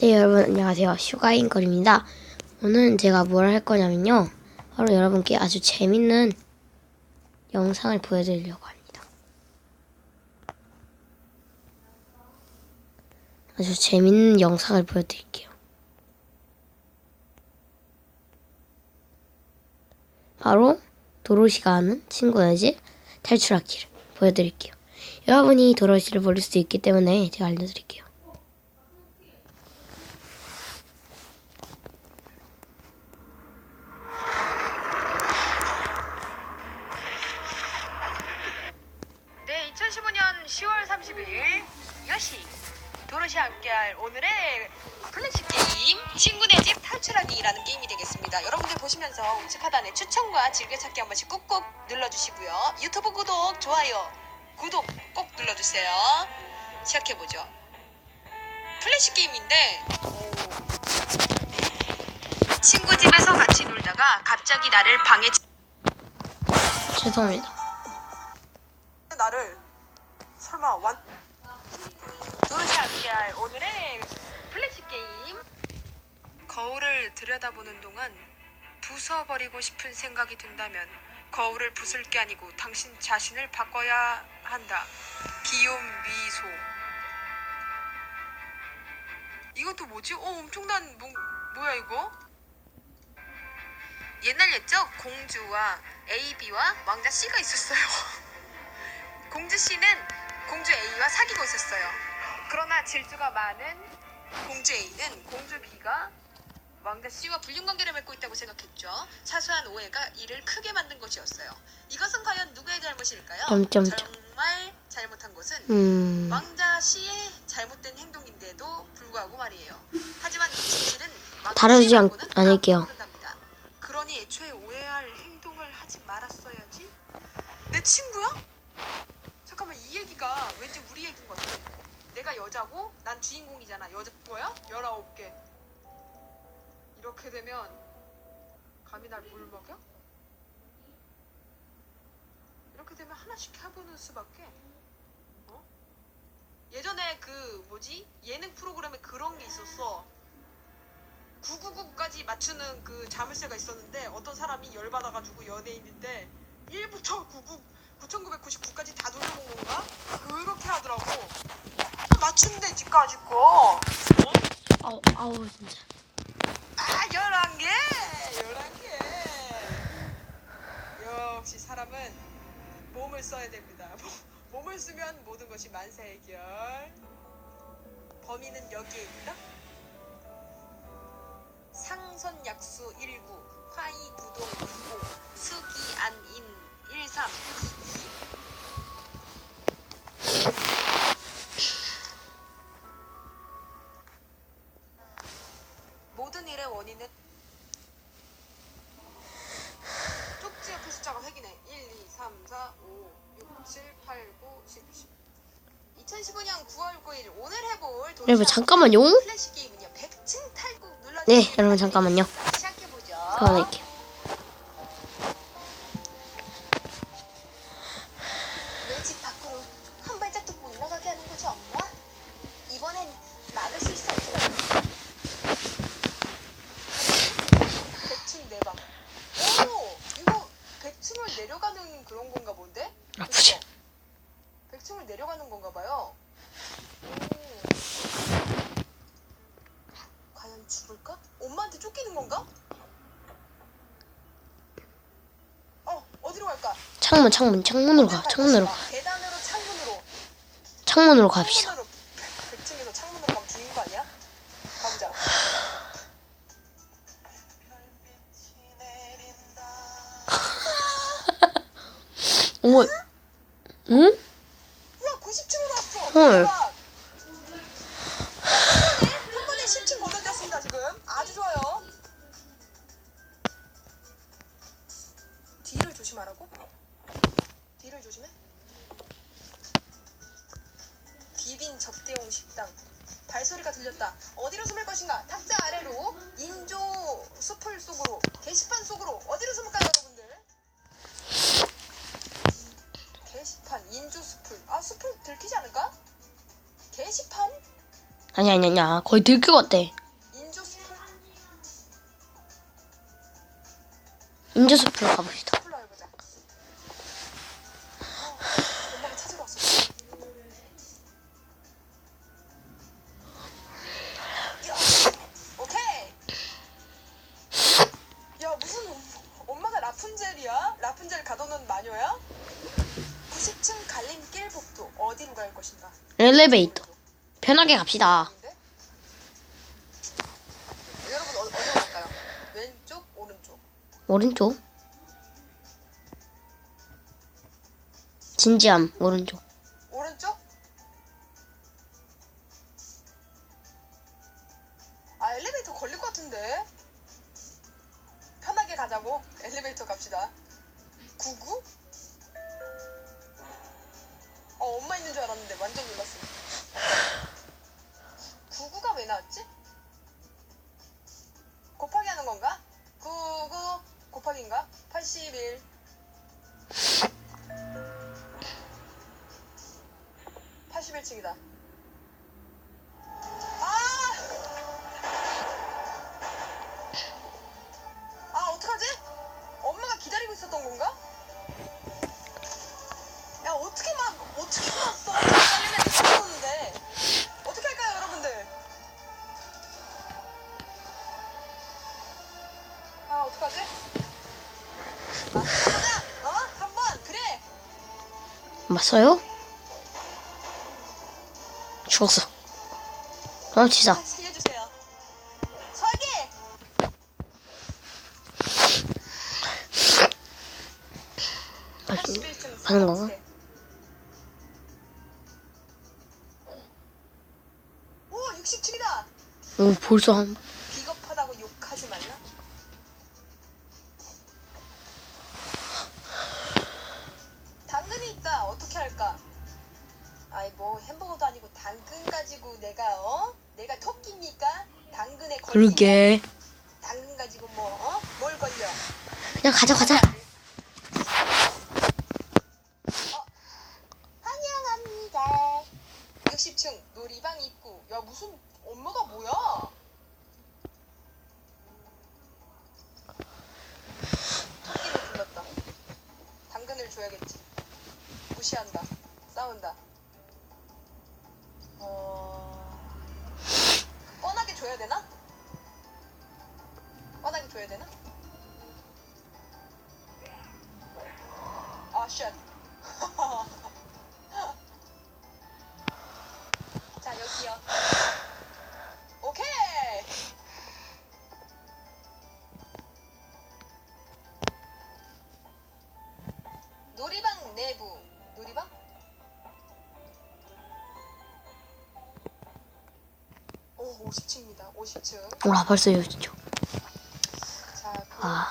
네 여러분 안녕하세요. 슈가인 걸입니다. 오늘은 제가 뭘 할 거냐면요. 바로 여러분께 아주 재밌는 영상을 보여드리려고 합니다. 아주 재밌는 영상을 보여드릴게요. 바로 도로시가 하는 친구네 집 탈출하기를 보여드릴게요. 여러분이 도로시를 모를 수도 있기 때문에 제가 알려드릴게요 친구네 집 탈출하기라는 게임이 되겠습니다. 여러분들 보시면서 우측 하단에 추천과 즐겨찾기 한 번씩 꾹꾹 눌러주시고요. 유튜브 구독, 좋아요, 구독 꼭 눌러주세요. 시작해보죠. 플래시 게임인데 오. 친구 집에서 같이 놀다가 갑자기 나를 방에 죄송합니다 나를 설마 완 도로시 함께할 오늘의 플래시 게임 거울을 들여다보는 동안 부숴버리고 싶은 생각이 든다면 거울을 부술 게 아니고 당신 자신을 바꿔야 한다 귀여운 미소 이것도 뭐지? 어 엄청난 뭐, 뭐야 이거? 옛날 옛적 공주와 AB와 왕자 C가 있었어요 공주 C는 공주 A와 사귀고 있었어요. 그러나 질투가 많은 공주 A는 공주 B가 왕자 C와 불륜 관계를 맺고 있다고 생각했죠. 사소한 오해가 이를 크게 만든 것이었어요. 이것은 과연 누구의 잘못일까요? 점점점. 정말 잘못한 것은 음 왕자 C의 잘못된 행동인데도 불구하고 말이에요. 하지만 이 진실은 다루지 않- 않을게요. 그러니 애초에 오해할 행동을 하지 말았어야지. 내 친구야? 잠깐만 이 얘기가 왠지 우리 얘기인 것 같아. 내가 여자고 난 주인공이잖아. 여자 거야? 19개. 이렇게 되면 감히 날 물 먹여? 이렇게 되면 하나씩 해보는 수밖에. 어? 예전에 그 뭐지 예능 프로그램에 그런 게 있었어. 999까지 맞추는 그 자물쇠가 있었는데 어떤 사람이 열받아가지고 연예인인데 1부터 99, 9999까지 다 돌려본 건가? 그렇게 하더라고. 맞춘대 니까지 거. 아우 아우 진짜 아 11개! 11개! 역시 사람은 몸을 써야 됩니다. 몸을 쓰면 모든 것이 만사 해결. 범인은 여기에 있다? 상선 약수 19, 화이 구동 25, 여러분 잠깐만요 플래시 게임은요 100층 탈곡 눌러 네 여러분 잠깐만요 그만할게요 내집 밖으로 한 발짝도 못 나가게 하는 거지 엄마? 이번엔 막을 수 있어 없어? 100층 내방 오! 이거 100층을 내려가는 그런 건가 본데? 아프지 100층을 내려가는 건가 봐요 오. 죽을까? 엄마한테 쫓기는 건가? 어 어디로 갈까? 창문 창문 창문으로 가 창문으로 가 계단으로 창문으로 창문으로 갑시다 창문으로 100층에서 창문으로 가면 죽는 거 아니야? 가보자. 어머 응? 우와 90층으로 왔어. 헐. 접대용 식당. 발소리가 들렸다. 어디로 숨을 것인가? 탁자 아래로, 인조 수풀 속으로, 게시판 속으로 어디로 숨을까요, 여러분들? 게시판, 인조 수풀. 아, 수풀 들키지 않을까? 게시판? 아니 아니 아니야 거의 들것 같아 인조스풀? 인조숲으로 가봅시다 것인가? 엘리베이터 편하게 갑시다? 여러분 어, 어디로 갈까요? 왼쪽, 오른쪽. 오른쪽 진지함 오른쪽 오른쪽? 아 엘리베이터 걸릴 것 같은데 편하게 가자고 엘리베이터 갑시다 99? 어 엄마 있는 줄 알았는데 완전 놀랐어 99가 왜 나왔지? 곱하기 하는 건가? 99 곱하기인가? 81 81층이다. 맞어요? 죽었어 그럼 치사 아, 살려주세요. 설계! 가는 건가? 오, 67이다. 오 벌써 한 비겁하다고 욕하지 말라. 할까? 아이 뭐 햄버거도 아니고 당근 가지고 내가 어? 내가 토끼입니까? 당근에 걸리 그러게 당근 가지고 뭐 어? 뭘 걸려? 그냥 가자 가자 어, 환영합니다. 60층 놀이방 입구. 야 무슨 엄마가 뭐야? 토끼를 불렀다. 당근을 줘야겠지. 무시한다. 싸운다. 어... 뻔하게 줘야 되나? 뻔하게 줘야 되나? 아, 쉣. 50층입니다. 50층. 오라 벌써 여기죠 자, 아.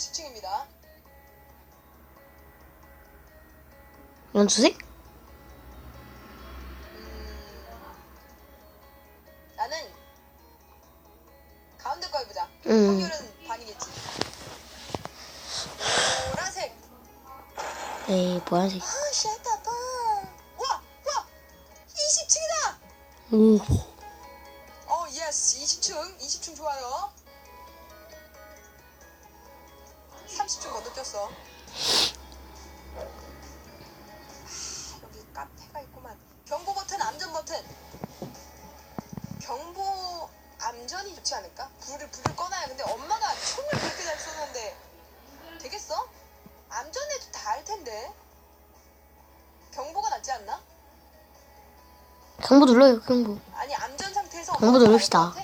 어 50층입니다. 연두색? 음, 나는 가운데 거 해보자. 음 확률은 반이겠지. 보라색. 에이 보라색 아 쉣다봐. 와 와. 20층이다. 오 어 예스 20층 20층 좋아요. 30층 건너뛰었어. 하, 여기 카페가 있구만. 경보 버튼, 암전 버튼. 경보 암전이 좋지 않을까? 불을 불을 꺼놔야. 근데 엄마가 총을 그렇게 잘 쏘는데 되겠어? 암전해도 다 할 텐데. 경보가 낫지 않나? 경보 눌러요 경보 아니 암전 상태에서 경보 엄마가 누릅시다.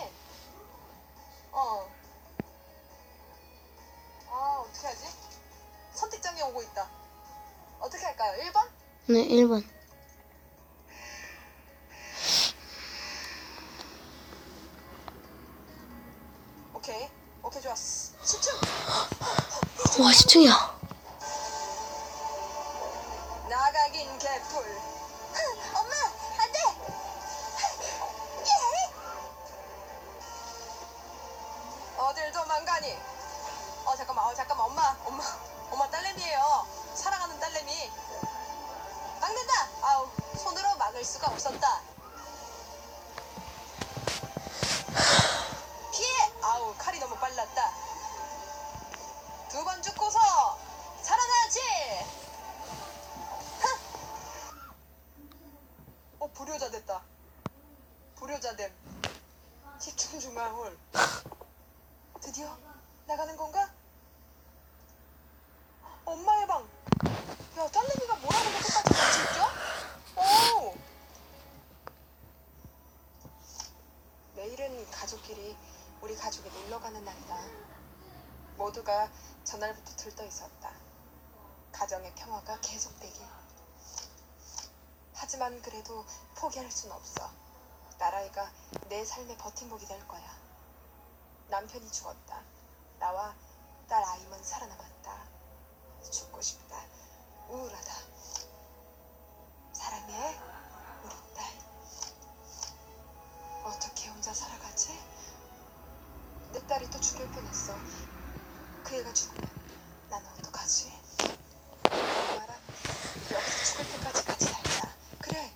오케이. 좋았어. 10층! 와, 10층이야. 나가긴 개뿔. 엄마, 안 돼! 예! 어딜 도망가니? 어, 잠깐만, 어, 잠깐만, 엄마, 엄마, 엄마 딸내미예요. 사랑하는 딸내미. 막는다! 아우, 손으로 막을 수가 없었다. 모두가 전날부터 들떠 있었다. 가정의 평화가 계속되길. 하지만 그래도 포기할 순 없어. 나라이가 내 삶의 버팀목이 될 거야. 남편이 죽었다. 나와 딸 아이만 살아남았다. 죽고 싶다. 우울하다. 사랑해, 우리 딸. 어떻게 혼자 살아가지? 내 딸이 또 죽을 뻔했어. 그 애가 죽으면 난 어떡하지? 엄마랑 여기서 죽을 때까지 같이 살자. 그래,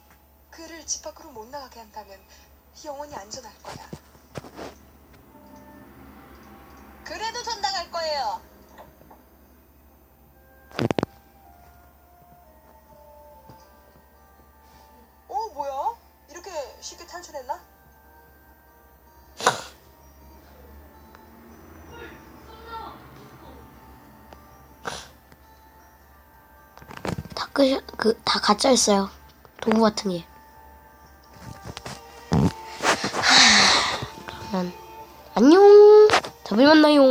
그를 집 밖으로 못 나가게 한다면 영원히 안전할 거야. 다 끄, 그, 다 가짜였어요. 도구 같은 게. 하, 그러면, 안녕! 다음에 만나요.